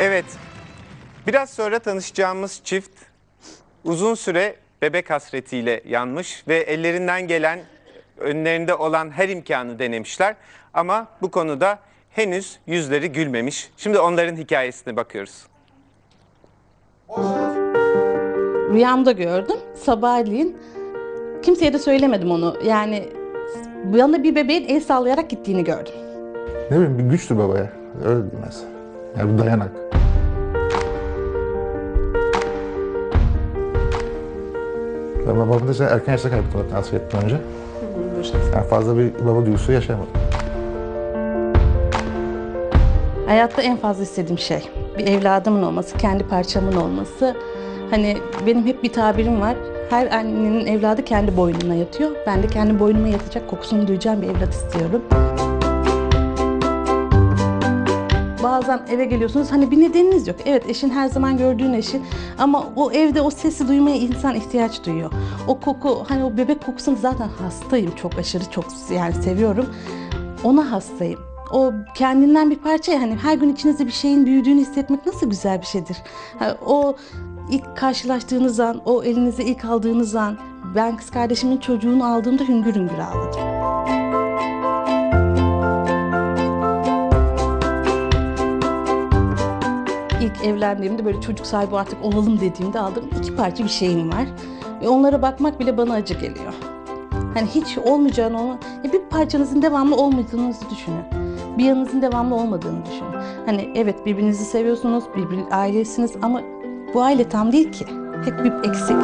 Evet. Biraz sonra tanışacağımız çift uzun süre bebek hasretiyle yanmış ve ellerinden gelen önlerinde olan her imkanı denemişler. Ama bu konuda henüz yüzleri gülmemiş. Şimdi onların hikayesine bakıyoruz. Rüyamda gördüm. Sabahleyin kimseye de söylemedim onu. Yani yanında bir bebeğin el sallayarak gittiğini gördüm. Ne bileyim bir güçtü babaya. Öyle demez. Yani bir dayanak. Ben babamı da erken yaşta kaybettim zaten askeretten önce. Yani fazla bir baba duygusu yaşayamadım. Hayatta en fazla istediğim şey bir evladımın olması, kendi parçamın olması. Hani benim hep bir tabirim var. Her annenin evladı kendi boynuna yatıyor. Ben de kendi boynuma yatacak kokusunu duyacağım bir evlat istiyorum. Bazen eve geliyorsunuz hani bir nedeniniz yok. Evet eşin her zaman gördüğün eşin ama o evde o sesi duymaya insan ihtiyaç duyuyor. O koku hani o bebek kokusunu zaten hastayım çok aşırı çok yani seviyorum. Ona hastayım. O kendinden bir parça ya hani her gün içinizde bir şeyin büyüdüğünü hissetmek nasıl güzel bir şeydir. Ha, o ilk karşılaştığınız an, o elinize ilk aldığınız an ben kız kardeşimin çocuğunu aldığımda hüngür hüngür ağladım. İlk evlendiğimde böyle çocuk sahibi artık olalım dediğimde aldığım iki parça bir şeyim var. Ve onlara bakmak bile bana acı geliyor. Hani hiç olmayacağını ama ya bir parçanızın devamlı olmadığınızı düşünün. Bir yanınızın devamlı olmadığını düşünün. Hani evet birbirinizi seviyorsunuz, birbir ailesiniz ama bu aile tam değil ki. Hep bir eksik.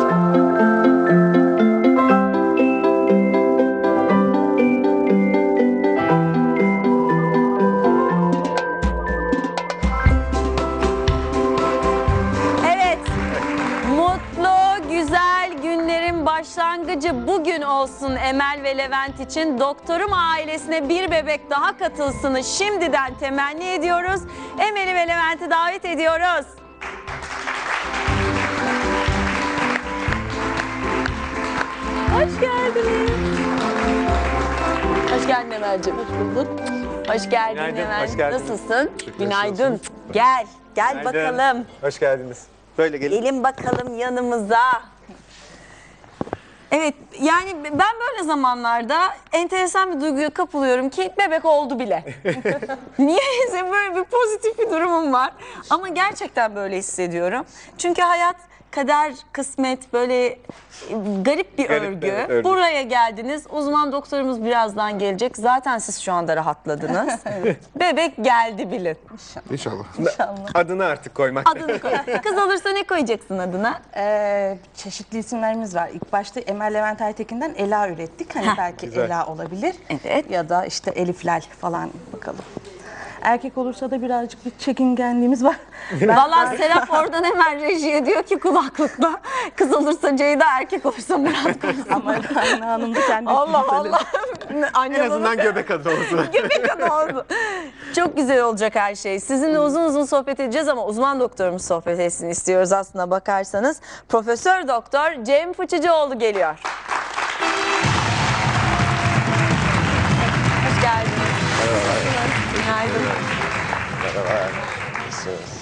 Olsun Emel ve Levent için. Doktorum ailesine bir bebek daha katılsını şimdiden temenni ediyoruz. Emel'i ve Levent'i davet ediyoruz. Hoş geldiniz. Hoş geldin Emel'ciğim. Hoş bulduk. Hoş geldin Günaydın, Emel. hoş geldin. Nasılsın? Günaydın. Gel, gel bakalım. Hoş geldiniz. Böyle gelin. Gelin bakalım yanımıza. Evet yani ben böyle zamanlarda enteresan bir duyguya kapılıyorum ki bebek oldu bile. Niyeyse böyle bir pozitif bir durumum var. Ama gerçekten böyle hissediyorum. Çünkü hayat kader, kısmet böyle e, garip bir Garip bir örgü. örgü. Buraya geldiniz. Uzman doktorumuz birazdan gelecek. Zaten siz şu anda rahatladınız. Bebek geldi bilin. İnşallah. Adını artık koymak. Adını koy. Kız olursa ne koyacaksın adına? Ee, çeşitli isimlerimiz var. İlk başta Emel Levent Aytekin'den Ela ürettik. Hani Heh, belki güzel. Ela olabilir. Evet. Ya da işte Eliflal falan bakalım. Erkek olursa da birazcık bir çekingenliğimiz var. Valla Serap oradan hemen rejiye diyor ki kulaklıkla kız olursa Ceyda erkek olursa Murat koysun. Ama Rana Hanım da kendi Allah. Allah. Anne En azından göbek adı olsun. göbek adı oldu. Çok güzel olacak her şey. Sizinle uzun uzun sohbet edeceğiz ama uzman doktorumuz sohbet etsin istiyoruz aslında bakarsanız. Profesör Doktor Cem Fıçıcıoğlu geliyor.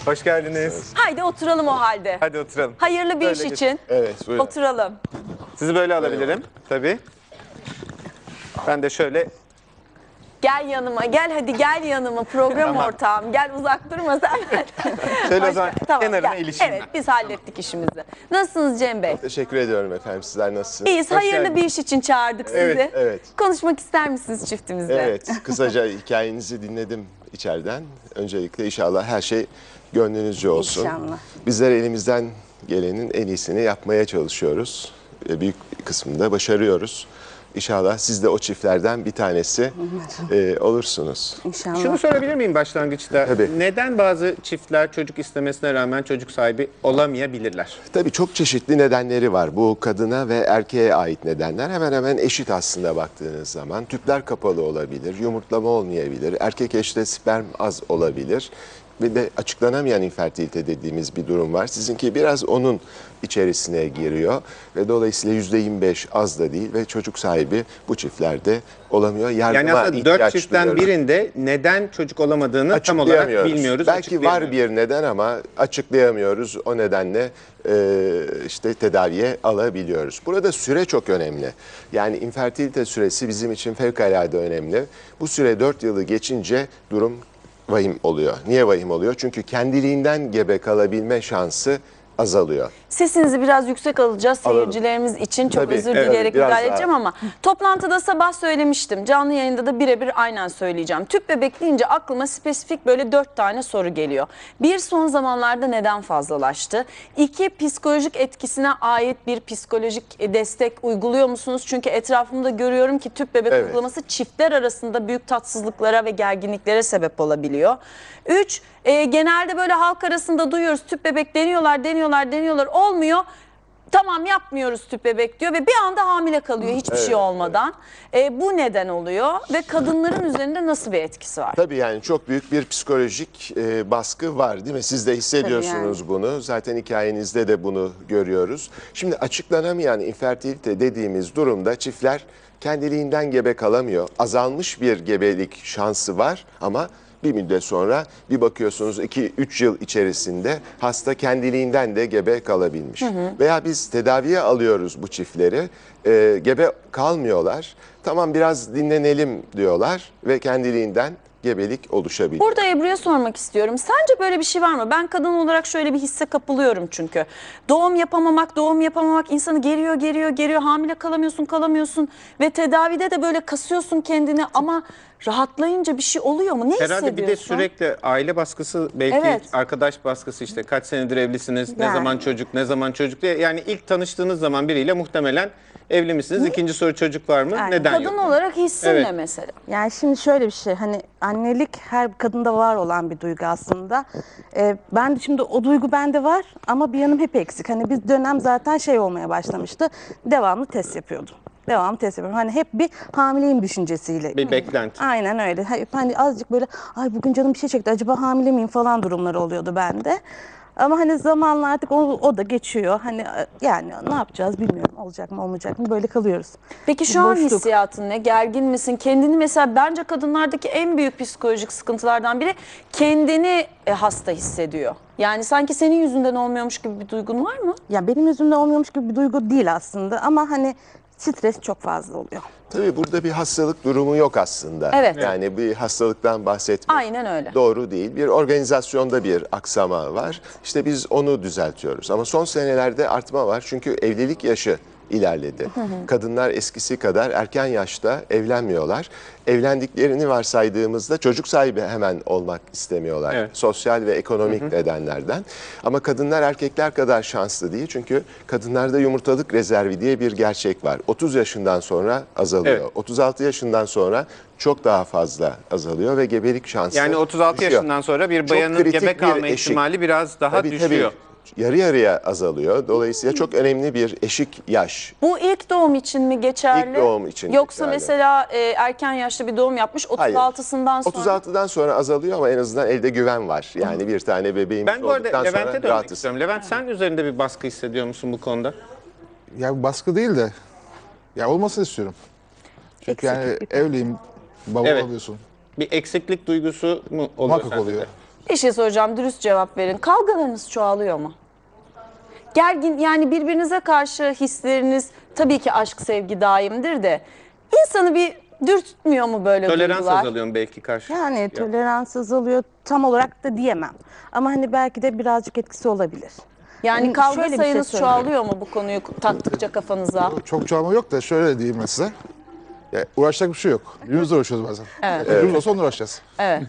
Hoş geldiniz. Haydi oturalım o halde. Hadi oturalım. Hayırlı bir Böyle iş geç. için Evet, buyurun. oturalım. Sizi böyle alabilirim. Tabii. Ben de şöyle Gel yanıma, gel hadi gel yanıma program Tamam. ortağım. Gel uzak durma sen. Şöyle o zaman Tamam, kenarına gel. ilişeyim Evet biz hallettik işimizi. Nasılsınız Cem Bey? Teşekkür ediyorum efendim. Sizler nasılsınız? İyiyiz. Hoş Hayırlı bir iş için çağırdık sizi. Evet, evet. Konuşmak ister misiniz çiftimizle? Evet, kısaca hikayenizi dinledim içeriden. Öncelikle inşallah her şey gönlünüzce olsun. İnşallah. Bizler elimizden gelenin en iyisini yapmaya çalışıyoruz. Ve büyük kısmında başarıyoruz. İnşallah siz de o çiftlerden bir tanesi e, olursunuz. İnşallah. Şunu sorabilir miyim başlangıçta? Tabii. Neden bazı çiftler çocuk istemesine rağmen çocuk sahibi olamayabilirler? Tabii çok çeşitli nedenleri var. Bu kadına ve erkeğe ait nedenler hemen hemen eşit aslında baktığınız zaman. Tüpler kapalı olabilir, yumurtlama olmayabilir, erkek eşte sperm az olabilir. Ve de açıklanamayan infertilite dediğimiz bir durum var. Sizinki biraz onun içerisine giriyor ve dolayısıyla %25 az da değil ve çocuk sahibi bu çiftlerde olamıyor. Yardıma Yani aslında dört çiftten duyuyoruz. birinde neden çocuk olamadığını tam olarak bilmiyoruz. Belki var bir neden ama açıklayamıyoruz. O nedenle e, işte tedaviye alabiliyoruz. Burada süre çok önemli. Yani infertilite süresi bizim için fevkalade önemli. Bu süre 4 yılı geçince durum vahim oluyor. Niye vahim oluyor? Çünkü kendiliğinden gebe kalabilme şansı azalıyor. Sesinizi biraz yüksek alacağız seyircilerimiz için. Çok Tabii, özür evet, dileyerek biraz müdahale daha. edeceğim ama toplantıda sabah söylemiştim. Canlı yayında da birebir aynen söyleyeceğim. Tüp bebek deyince aklıma spesifik böyle dört tane soru geliyor. Bir son zamanlarda neden fazlalaştı? İki psikolojik etkisine ait bir psikolojik destek uyguluyor musunuz? Çünkü etrafımda görüyorum ki tüp bebek Evet. uygulaması çiftler arasında büyük tatsızlıklara ve gerginliklere sebep olabiliyor. Üç, e, genelde böyle halk arasında duyuyoruz tüp bebek deniyorlar, deniyorlar, deniyorlar olmuyor. Tamam yapmıyoruz tüp bebek diyor ve bir anda hamile kalıyor hiçbir şey olmadan. E, bu neden oluyor ve kadınların üzerinde nasıl bir etkisi var? Tabii yani çok büyük bir psikolojik e, baskı var değil mi? Siz de hissediyorsunuz bunu. Zaten hikayenizde de bunu görüyoruz. Şimdi açıklanamayan infertilite dediğimiz durumda çiftler kendiliğinden gebe kalamıyor. Azalmış bir gebelik şansı var ama bir müddet sonra bir bakıyorsunuz 2-3 yıl içerisinde hasta kendiliğinden de gebe kalabilmiş. Veya biz tedaviye alıyoruz bu çiftleri. e, gebe kalmıyorlar. Tamam biraz dinlenelim diyorlar ve kendiliğinden gebelik oluşabiliyor. Burada Ebru'ya sormak istiyorum. Sence böyle bir şey var mı? Ben kadın olarak şöyle bir hisse kapılıyorum çünkü. Doğum yapamamak, doğum yapamamak insanı geriyor, geriyor, geriyor. Hamile kalamıyorsun, kalamıyorsun ve tedavide de böyle kasıyorsun kendini ama rahatlayınca bir şey oluyor mu? Ne Herhalde bir de hissediyorsun? sürekli aile baskısı belki Evet. arkadaş baskısı işte kaç senedir evlisiniz, ne Yani. zaman çocuk, ne zaman çocuk diye. Yani ilk tanıştığınız zaman biriyle muhtemelen evli misiniz? İkinci soru çocuk var mı? Yani Neden Kadın yok? olarak hissin Evet. ne mesela? Yani şimdi şöyle bir şey hani annelik her kadında var olan bir duygu aslında. Ee, ben de şimdi o duygu bende var ama bir yanım hep eksik. Hani biz dönem zaten şey olmaya başlamıştı. Devamlı test yapıyordum. Devamlı test yapıyorum. Hani hep bir hamileyim düşüncesiyle. Bir beklenti. Aynen öyle. Hani azıcık böyle ay bugün canım bir şey çekti acaba hamile miyim falan durumları oluyordu bende. Ama hani zamanla artık o, o da geçiyor. Hani e, yani ne yapacağız bilmiyorum. Olacak mı olmayacak mı böyle kalıyoruz. Peki şu an boşluk. hissiyatın ne? Gergin misin? Kendini mesela bence kadınlardaki en büyük psikolojik sıkıntılardan biri kendini e, hasta hissediyor. Yani sanki senin yüzünden olmuyormuş gibi bir duygun var mı? Ya benim yüzümde olmuyormuş gibi bir duygu değil aslında ama hani stres çok fazla oluyor. Tabii burada bir hastalık durumu yok aslında. Evet. Yani bir hastalıktan bahsetmek Aynen öyle. doğru değil. Bir organizasyonda bir aksama var. İşte biz onu düzeltiyoruz. Ama son senelerde artma var. Çünkü evlilik yaşı ilerledi. Kadınlar eskisi kadar erken yaşta evlenmiyorlar. Evlendiklerini varsaydığımızda çocuk sahibi hemen olmak istemiyorlar. Evet. Sosyal ve ekonomik nedenlerden. Ama kadınlar erkekler kadar şanslı değil. Çünkü kadınlarda yumurtalık rezervi diye bir gerçek var. 30 yaşından sonra azalıyor. Evet. 36 yaşından sonra çok daha fazla azalıyor ve gebelik şansı Yani 36 düşüyor. yaşından sonra bir bayanın gebe bir kalma eşik. ihtimali biraz daha Tabii, düşüyor. tabii. Yarı yarıya azalıyor. Dolayısıyla çok önemli bir eşik yaş. Bu ilk doğum için mi geçerli? İlk doğum için Yoksa geçerli. mesela e, erken yaşta bir doğum yapmış Hayır. 36'sından sonra. 36'dan sonra azalıyor ama en azından elde güven var. Yani bir tane bebeğimiz Ben bu arada olduktan Levent'e sonra dönmek rahatız. istiyorum. Levent sen üzerinde bir baskı hissediyor musun bu konuda? Ya baskı değil de ya olmasını istiyorum. Çünkü yani evliyim, baba Evet. oluyorsun. Bir eksiklik duygusu mu oluyor Muhakkak sende oluyor. Bir şey soracağım dürüst cevap verin. Kavgalarınız çoğalıyor mu? Gergin yani birbirinize karşı hisleriniz tabii ki aşk sevgi daimdir de insanı bir dürtmüyor mu böyle Tolerans duygular? azalıyor mu belki karşı? Yani tolerans azalıyor tam olarak da diyemem. Ama hani belki de birazcık etkisi olabilir. Yani Yani kavga şöyle bir şey sayınız söyleyeyim. çoğalıyor mu bu konuyu taktıkça kafanıza? Çok çoğalma yok da şöyle diyeyim ben size. Ya, uğraşacak bir şey yok. Birbirimizle uğraşıyoruz bazen. Evet. Birbirimizle olsa onunla uğraşacağız. Evet.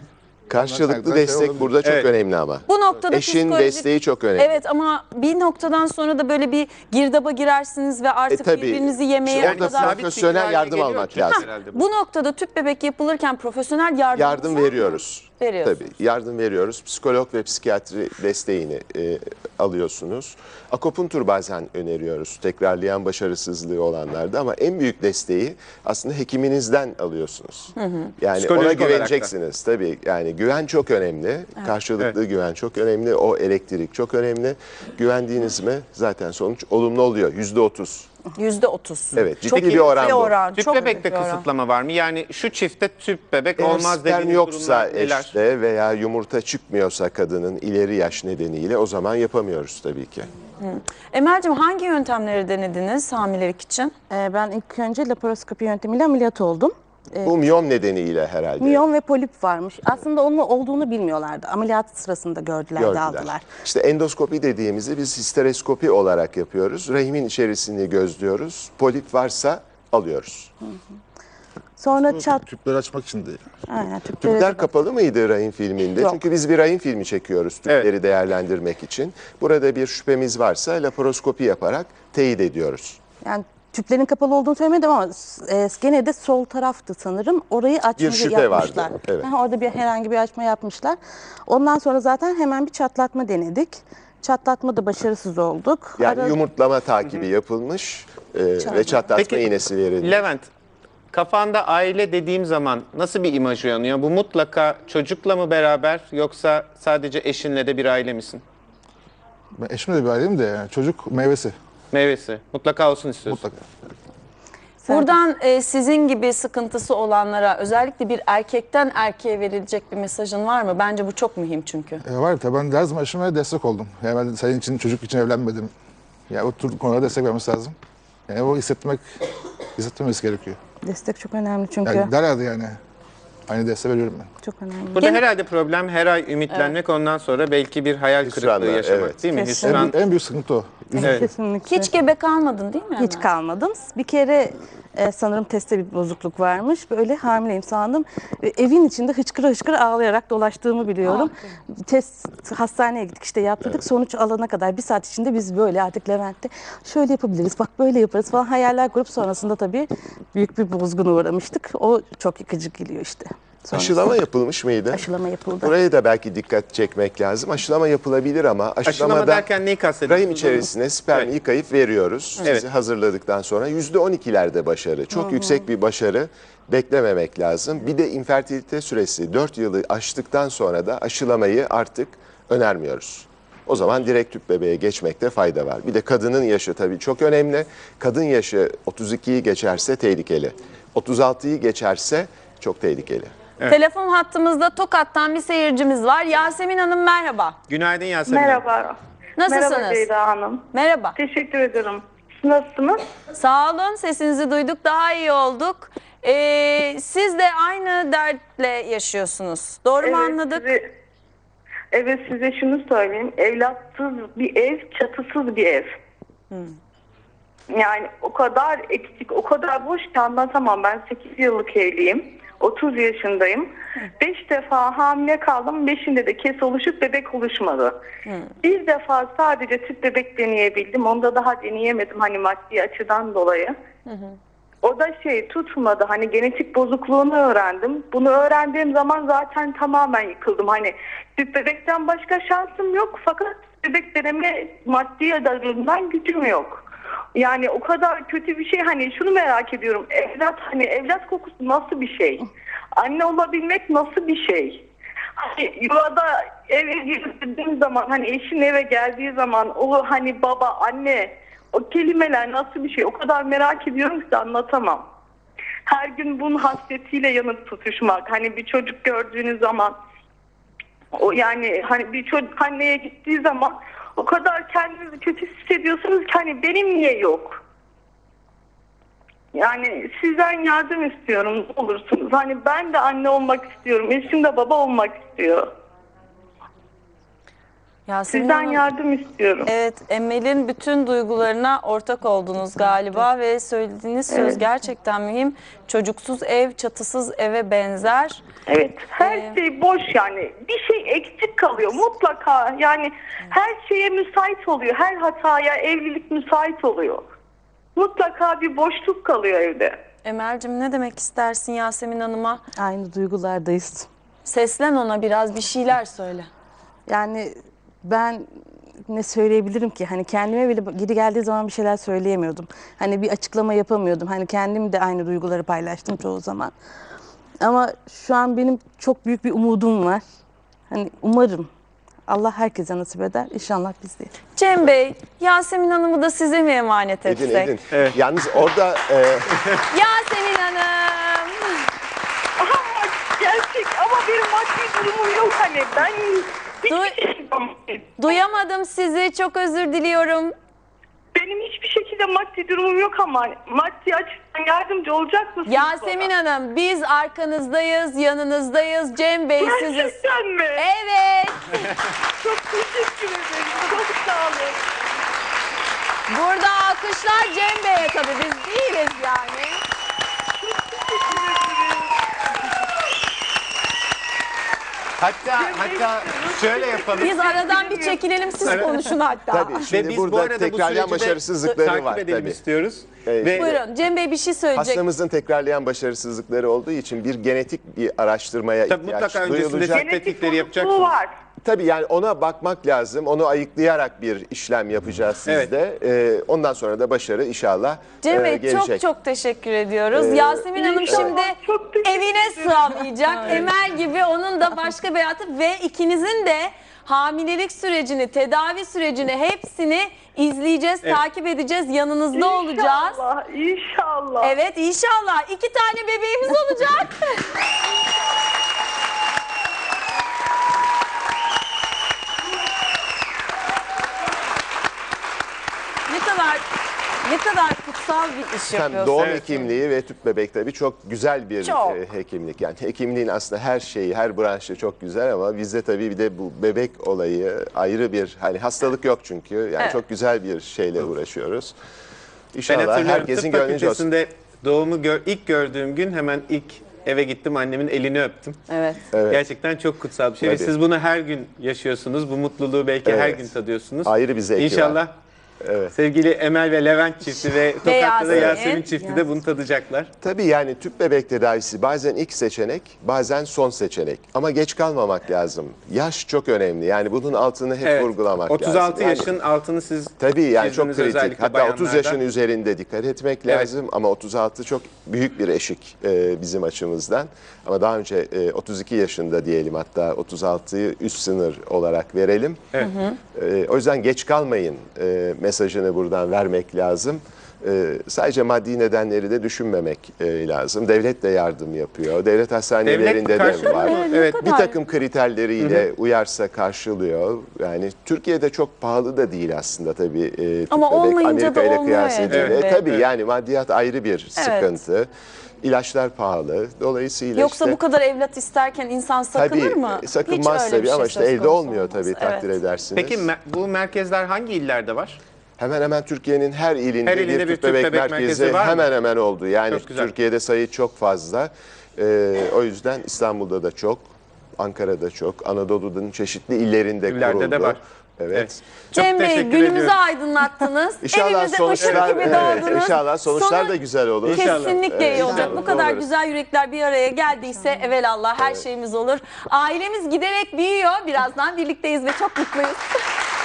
Karşılıklı destek burada çok Evet. önemli ama. Bu noktada Eşin psikolojik- desteği çok önemli. Evet ama bir noktadan sonra da böyle bir girdaba girersiniz ve artık E, tabii. birbirinizi yemeye orada kadar... sabit- profesyonel yardım geliyor almak lazım. herhalde bu. Bu noktada tüp bebek yapılırken profesyonel yardım Yardım veriyoruz. Veriyorsunuz. Tabii yardım veriyoruz. Psikolog ve psikiyatri desteğini e, alıyorsunuz. Akupunktur bazen öneriyoruz tekrarlayan başarısızlığı olanlarda ama en büyük desteği aslında hekiminizden alıyorsunuz. Yani Psikolojik ona olarak da. güveneceksiniz tabii. Yani güven çok önemli. Karşılıklı güven çok önemli. O elektrik çok önemli. Güvendiğiniz mi zaten sonuç olumlu oluyor. Yüzde otuz. Yüzde otuz. Evet, ciddi Çok bir iyi oran bu. oran. Tüp çok bebekte büyük bir oran. kısıtlama var mı? Yani şu çifte tüp bebek Eğer olmaz sperm dediğiniz yoksa durumlar neler? eşte veya yumurta çıkmıyorsa kadının ileri yaş nedeniyle o zaman yapamıyoruz tabii ki. Emel'cim hangi yöntemleri denediniz hamilelik için? Ee, ben ilk önce laparoskopi yöntemiyle ameliyat oldum. Bu miyom nedeniyle herhalde. Miyom ve polip varmış. Aslında onun olduğunu bilmiyorlardı. Ameliyat sırasında gördüler, de gördüler. aldılar. İşte endoskopi dediğimizi biz histeroskopi olarak yapıyoruz. Rahimin içerisini gözlüyoruz. Polip varsa alıyoruz. Sonra çat... Tüpleri açmak için değil. Aynen, tüpleri- Tüpler kapalı mıydı rahim filminde? Yok. Çünkü biz bir rahim filmi çekiyoruz tüpleri Evet. değerlendirmek için. Burada bir şüphemiz varsa laparoskopi yaparak teyit ediyoruz. Yani tüplerin kapalı olduğunu söylemedim ama e, gene de sol taraftı sanırım. Orayı açmayı şüphe vardı, yapmışlar. evet. Ha, orada bir herhangi bir açma yapmışlar. Ondan sonra zaten hemen bir çatlatma denedik. Çatlatma da başarısız olduk. Yani Ara- yumurtlama takibi yapılmış e, ve çatlatma Peki, iğnesi verildi. Levent, kafanda aile dediğim zaman nasıl bir imaj uyanıyor? Bu mutlaka çocukla mı beraber yoksa sadece eşinle de bir aile misin? Ben eşimle de bir aileyim de yani çocuk meyvesi Meyvesi. Mutlaka olsun istiyorsun. mutlaka. Buradan e, sizin gibi sıkıntısı olanlara özellikle bir erkekten erkeğe verilecek bir mesajın var mı? Bence bu çok mühim çünkü. E, var tabii ben her zaman eşime destek oldum. Yani ben senin için çocuk için evlenmedim. Ya o tür konulara destek vermesi lazım. Yani o hissetmek, hissetmemiz gerekiyor. Destek çok önemli çünkü. Yani derlerdi yani. Aynı desteği veriyorum ben. Çok önemli. Burada Gene- herhalde problem her ay ümitlenmek ondan sonra belki bir hayal Hüsranlar, kırıklığı yaşamak evet. değil mi? Kesin. Hüsran. En, en büyük sıkıntı o. Evet. Kesinlikle. Hiç gebe kalmadın değil mi? Hiç kalmadım. Bir kere e, sanırım testte bir bozukluk varmış. Böyle hamileyim sandım. E, evin içinde hıçkıra hıçkıra ağlayarak dolaştığımı biliyorum. Test hastaneye gittik işte yaptırdık. Sonuç alana kadar bir saat içinde biz böyle artık Levent'te şöyle yapabiliriz bak böyle yaparız falan hayaller kurup sonrasında tabii büyük bir bozguna uğramıştık. O çok yıkıcı geliyor işte. Sonrasında Aşılama yapılmış mıydı? aşılama yapıldı. Buraya da belki dikkat çekmek lazım. Aşılama yapılabilir ama Aşılama aşılamada derken neyi kastediyorsunuz? rahim içerisine sperm Evet. yıkayıp veriyoruz. Evet. Sizi hazırladıktan sonra %12'lerde başarı. Çok yüksek bir başarı beklememek lazım. Bir de infertilite süresi 4 yılı aştıktan sonra da aşılamayı artık önermiyoruz. O zaman direkt tüp bebeğe geçmekte fayda var. Bir de kadının yaşı tabii çok önemli. Kadın yaşı 32'yi geçerse tehlikeli. 36'yı geçerse çok tehlikeli. Telefon hattımızda Tokat'tan bir seyircimiz var. Yasemin Hanım merhaba. Günaydın Yasemin. Merhaba. Nasılsınız? Merhaba Ceyda Hanım. Merhaba. Teşekkür ederim. Siz nasılsınız? Sağ olun sesinizi duyduk daha iyi olduk. Ee, siz de aynı dertle yaşıyorsunuz. Doğru mu anladık? Size, evet size şunu söyleyeyim. Evlatsız bir ev, çatısız bir ev. Yani o kadar eksik, o kadar boş ki anlatamam. Ben 8 yıllık evliyim. 30 yaşındayım. 5 defa hamile kaldım. 5'inde de kes oluşup bebek oluşmadı. Bir defa sadece tüp bebek deneyebildim. Onda daha deneyemedim hani maddi açıdan dolayı. O da şey tutmadı. Hani genetik bozukluğunu öğrendim. Bunu öğrendiğim zaman zaten tamamen yıkıldım. Hani tüp bebekten başka şansım yok. Fakat bebek deneme maddi adamından gücüm yok. Yani o kadar kötü bir şey. Hani şunu merak ediyorum. Evlat hani evlat kokusu nasıl bir şey? Anne olabilmek nasıl bir şey? Hani yuvada eve girdiğim zaman hani eşin eve geldiği zaman o hani baba anne o kelimeler nasıl bir şey o kadar merak ediyorum ki anlatamam. Her gün bunun hasretiyle yanıp tutuşmak hani bir çocuk gördüğünüz zaman o yani hani bir çocuk anneye gittiği zaman o kadar kendinizi kötü hissediyorsunuz ki hani benim niye yok? Yani sizden yardım istiyorum olursunuz. Hani ben de anne olmak istiyorum. Eşim de baba olmak istiyor. Yasemin Sizden Hanım, yardım istiyorum. Evet, Emel'in bütün duygularına ortak oldunuz galiba ve söylediğiniz söz Evet. gerçekten mühim. Çocuksuz ev, çatısız eve benzer. Evet her Ee, şey boş yani bir şey eksik kalıyor mutlaka yani her şeye müsait oluyor her hataya evlilik müsait oluyor mutlaka bir boşluk kalıyor evde. Emel'cim ne demek istersin Yasemin Hanım'a? Aynı duygulardayız. Seslen ona biraz bir şeyler söyle. Yani ben ne söyleyebilirim ki? Hani kendime bile geri geldiği zaman bir şeyler söyleyemiyordum. Hani bir açıklama yapamıyordum. Hani kendim de aynı duyguları paylaştım çoğu zaman. Ama şu an benim çok büyük bir umudum var. Hani umarım Allah herkese nasip eder. İnşallah biz de. Cem Bey, Yasemin Hanım'ı da size mi emanet etsek? Edin edin. Yalnız orada e, Yasemin Hanım. Ama gerçek ama benim maddi durumum yok hani. Ben hiçbir Duyamadım sizi. Çok özür diliyorum. benim hiçbir şekilde maddi durumum yok ama maddi açıdan yardımcı olacak mısınız Yasemin bana? Hanım biz arkanızdayız, yanınızdayız. Cem Bey sizi... Gerçekten mi? Evet. Çok teşekkür ederim. Çok sağ olun. Burada alkışlar Cem Bey'e tabii biz değiliz yani. Teşekkür ederim. Hatta hatta şöyle yapalım. Biz aradan bir çekilelim siz konuşun hatta. tabii Ve şimdi biz bu burada arada bu tekrarlayan süreci de başarısızlıkları takip var edelim tabii. istiyoruz. Evet. Ve Buyurun Cem Bey bir şey söyleyecek. Hastamızın tekrarlayan başarısızlıkları olduğu için bir genetik bir araştırmaya Tabii ihtiyaç mutlaka öncesinde duyulacak. Tetkikleri yapacaksınız. var. Tabii yani ona bakmak lazım. Onu ayıklayarak bir işlem yapacağız sizde. Ee, ondan sonra da başarı inşallah Cem e, gelecek. çok çok teşekkür ediyoruz. Yasemin Hanım İnşallah. şimdi evine sığamayacak. Emel gibi onun da başka bir hayatı ve ikinizin de hamilelik sürecini, tedavi sürecini hepsini izleyeceğiz, takip edeceğiz, yanınızda olacağız. İnşallah, inşallah. Evet inşallah iki tane bebeğimiz olacak. ne kadar ne kadar kutsal bir iş Hem yapıyorsunuz. doğum Evet. hekimliği ve tüp bebek tabii çok güzel bir Çok. e, hekimlik. Yani hekimliğin aslında her şeyi, her branşı çok güzel ama bizde tabii bir de bu bebek olayı ayrı bir hani hastalık yok çünkü. Yani Evet. çok güzel bir şeyle uğraşıyoruz. ben İnşallah hatırlıyorum herkesin tıp gönlünce olsun. fakültesinde doğumu gör, ilk gördüğüm gün hemen ilk eve gittim annemin elini öptüm. Evet. Evet. Gerçekten çok kutsal bir şey ve Tabii. siz bunu her gün yaşıyorsunuz. Bu mutluluğu belki her Evet. gün tadıyorsunuz. Ayrı bir zevki İnşallah var. Evet. sevgili Emel ve Levent çifti ve Tokat'ta da Yasemin. Yasemin çifti de bunu tadacaklar. Tabii yani tüp bebek tedavisi bazen ilk seçenek, bazen son seçenek. Ama geç kalmamak lazım. Yaş çok önemli. Yani bunun altını hep Evet. vurgulamak 36 lazım. Yani- yaşın altını siz Tabii yani çok çizdiniz kritik. özellikle Hatta 30 bayanlarda. yaşın üzerinde dikkat etmek Evet. lazım ama 36 çok büyük bir eşik e, bizim açımızdan. Ama daha önce e, 32 yaşında diyelim hatta 36'yı üst sınır olarak verelim. Evet. E, o yüzden geç kalmayın e, mesajını buradan vermek lazım. E, sadece maddi nedenleri de düşünmemek e, lazım. Devlet de yardım yapıyor. Devlet hastanelerinde de karşılıyor var. Evet, Evet. Bir takım kriterleriyle uyarsa karşılıyor. Yani Türkiye'de çok pahalı da değil aslında tabii. e, Ama olmayınca Amerika da ile olmuyor kıyas edildiğinde. Evet. Tabii yani maddiyat ayrı bir sıkıntı. İlaçlar pahalı. Dolayısıyla Yoksa işte bu kadar evlat isterken insan sakınır tabii mı? Hiç sakınmaz bir tabii ama şey işte söz elde olmuyor olmaz. tabii takdir Evet. edersiniz. Peki bu merkezler hangi illerde var? Hemen hemen Türkiye'nin her ilinde, Her ilinde bir bir tüp bebek, bebek merkezi, merkezi hemen hemen oldu. Yani. Türkiye'de sayı çok fazla. Ee, o yüzden İstanbul'da da çok, Ankara'da çok, Anadolu'nun çeşitli illerinde İllerde de kuruldu. var. Evet. Evet. Cem Çok Bey teşekkür günümüzü ediyorum. aydınlattınız. İnşallah Evimize sonuçlar, ışık gibi evet, doğdunuz. inşallah sonuçlar Sonu da güzel olur. İnşallah. Kesinlikle Evet, iyi olacak. Bu kadar Doğru. güzel yürekler bir araya geldiyse evelallah her şeyimiz olur. Ailemiz giderek büyüyor. Birazdan birlikteyiz ve çok mutluyuz.